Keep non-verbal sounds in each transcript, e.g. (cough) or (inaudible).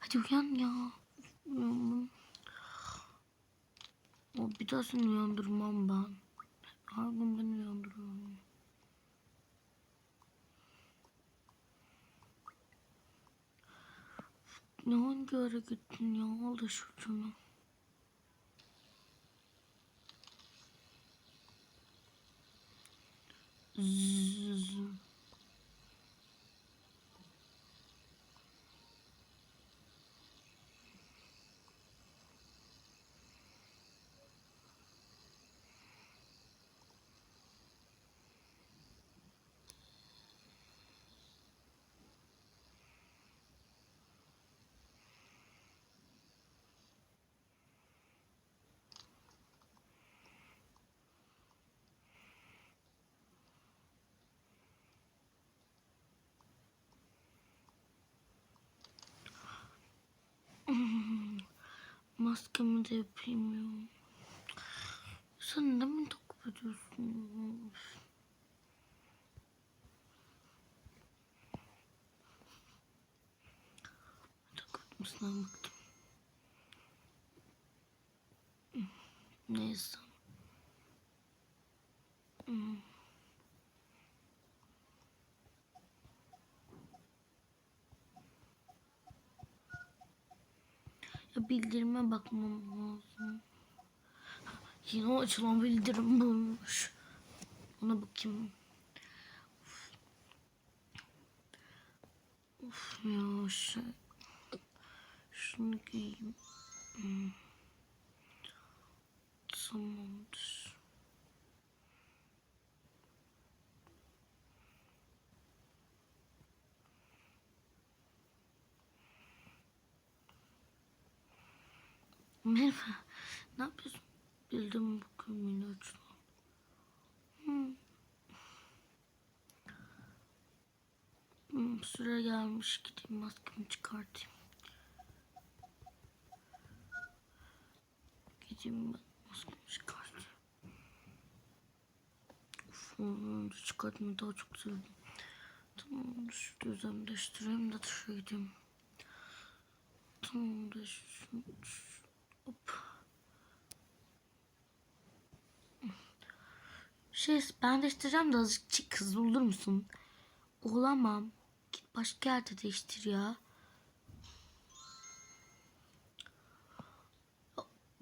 Hadi uyan ya. O bir daha seni uyandırmam ben. Her gün beni uyandırıyorum. Ne hangi ara gittin ya? Al da şunu. Zzz. Maskemi de yapayım ya. Sen de mi takip ediyorsun? Etmesinden bıktım. Neyse. Hmm. Bildirime bakmam lazım. Yine açılan bildirim bulmuş. Ona bakayım. Of ya şey. Şunu giyeyim. Hmm. Tamamdır. Merhaba. Ne yapıyorsun? Bildim bugün açılan. Hmm. Hmm, süre gelmiş. Gideyim maskemi çıkartayım. Gideyim maskemi çıkartayım. Uf, onu çıkartmayı daha çok sevdim. Tamam, şu düzeni değiştireyim de dışarı gideyim. Tamam, da. Şey, ben değiştireceğim de azıcık kız olur musun? Olamam. Git başka yerde değiştir ya.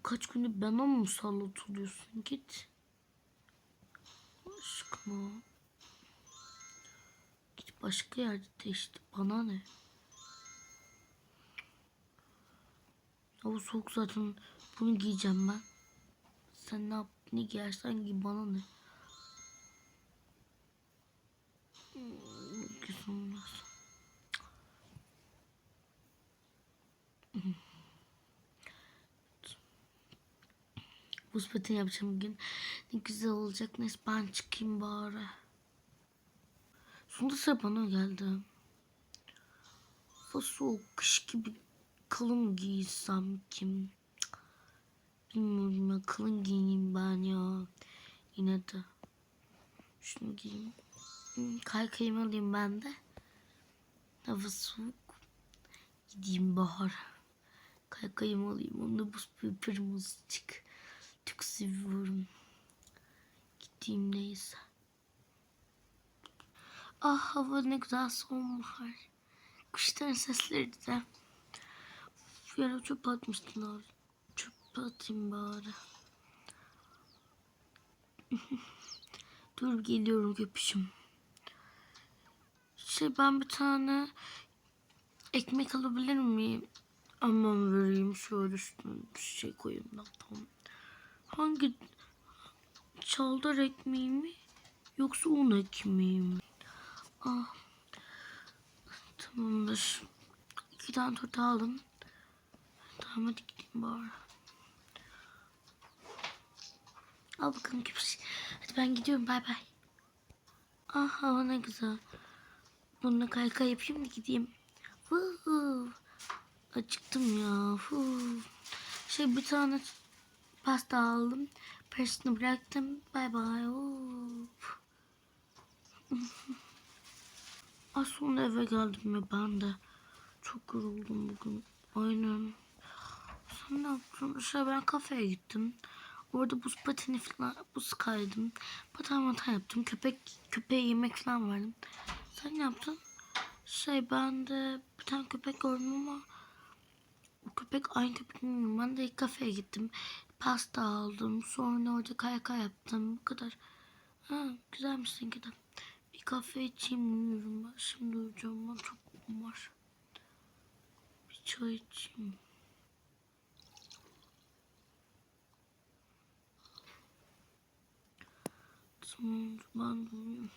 Kaç gündür bana mı musallat oluyorsun? Git. Aşkım. Git başka yerde değiştir. Bana ne? Bu soğuk zaten. Bunu giyeceğim ben. Sen ne yap? Ne giyersen giy bana ne? Hmm, Güzel olmaz. Pateni yapacağım bugün. Ne güzel olacak. Neyse ben çıkayım bari. Sonunda sıra bana geldi. Hava soğuk kış gibi kalın giysem kim? Bilmiyorum ya kalın giyineyim ben ya. Yine de. Şunu giyeyim. Hmm, Kaykayımı alayım ben de. Hava soğuk. Gideyim bahar. Kaykayımı alayım. Onu buz yaparım azıcık. Çok seviyorum. Gideyim neyse. Ah hava ne güzel sonbahar. Kuşların sesleri de. Uf, Yere çöp atmıştılar. Çöp atayım bari. (laughs) Dur geliyorum köpüşüm. Şey ben bir tane ekmek alabilir miyim? Aman vereyim şöyle üstüne şey koyayım da tamam. Hangi çaldar ekmeği mi yoksa un ekmeği mi? Ah. Tamamdır. İki tane torta aldım. Tamam hadi gideyim bari. Al bakalım küpüş. Hadi ben gidiyorum bay bay. Ah hava ne güzel. Bununla kayka yapayım da gideyim. Vuhu. Acıktım ya. Fu. Şey bir tane pasta aldım. Parasını bıraktım. Bay bay. Of. (laughs) Az sonra eve geldim ya ben de. Çok yoruldum bugün. Aynen. Yaptın? İşte ben kafeye gittim. Orada buz pateni falan, buz kaydım. Paten matan yaptım. Köpek, köpeğe yemek falan verdim. Sen ne yaptın? Şey ben de bir tane köpek gördüm ama o köpek aynı köpek mi bilmiyorum. Ben de kafeye gittim. Pasta aldım. Sonra orada kayka yaptım. Bu kadar. Ha, güzelmiş seninki de. Bir kahve içeyim uyuyorum ben. Şimdi uyuyacağım. Ben çok uykum var. Bir çay içeyim. Tamam ben de uyuyayım.